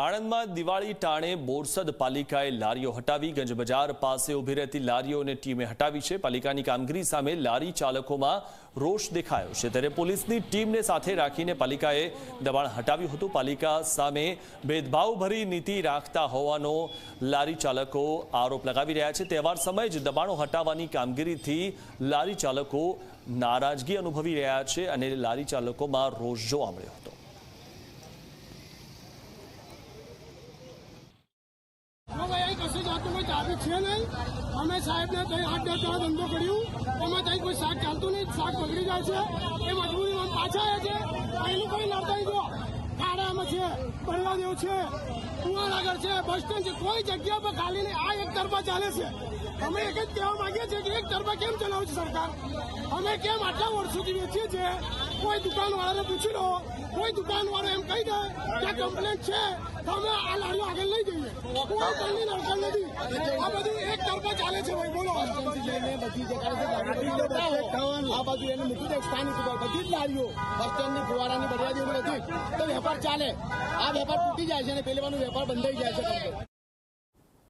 આણંદમાં દિવાળી ટાણે બોરસદ પાલિકાએ લારીઓ હટાવી ગંજ બજાર પાસે ઊભી રહેતી લારીઓને ટીમે હટાવી છે. પાલિકાની કામગીરી સામે લારી ચાલકોમાં રોષ દેખાયો છે. ત્યારે પોલીસની ટીમને સાથે રાખીને પાલિકાએ દબાણ હટાવ્યું હતું. પાલિકા સામે ભેદભાવભરી નીતિ રાખતા હોવાનો લારી ચાલકો આરોપ લગાવી રહ્યા છે. તહેવાર સમયે જ દબાણો હટાવવાની કામગીરીથી લારી ચાલકો નારાજગી અનુભવી રહ્યા છે અને લારી ચાલકોમાં રોષ જોવા મળ્યો હતો જો ભાઈ અહીં કશું જાતનું કોઈ ટ્રાફિક છે નહીં. અમે સાહેબને ત્યાં આઠ દસ જણા ધંધો કર્યું. એમાં ત્યાં કોઈ શાક ચાલતું નહીં, શાક બગડી જાય છે. એ મજબૂરીમાં પાછા આવ્યા છે. અહીંનું કોઈ નડતાઈ જો ખાડામાં છે બળવાદેવ છે. કુવાનગર છે, બસ સ્ટેન્ડ છે. કોઈ જગ્યા પર ખાલી નહીં. આ એક તરફા ચાલે છે. અમે એક જ કહેવા માંગીએ છીએ કે એક તરફા કેમ ચલાવે છે સરકાર? અમે કેમ આટલા વર્ષોથી વેચીએ છીએ? કોઈ દુકાનવાળાને પૂછી લો. કોઈ દુકાનવાળો એમ કહી દે કે કમ્પ્લેન છે. તો અમે આ લાડુ આગળ કોઈ નથી ફુવારાની બરિયાદી બધી તો વેપાર ચાલે. આ વેપાર તૂટી જાય છે અને પેલી વેપાર બંધાઈ જાય છે.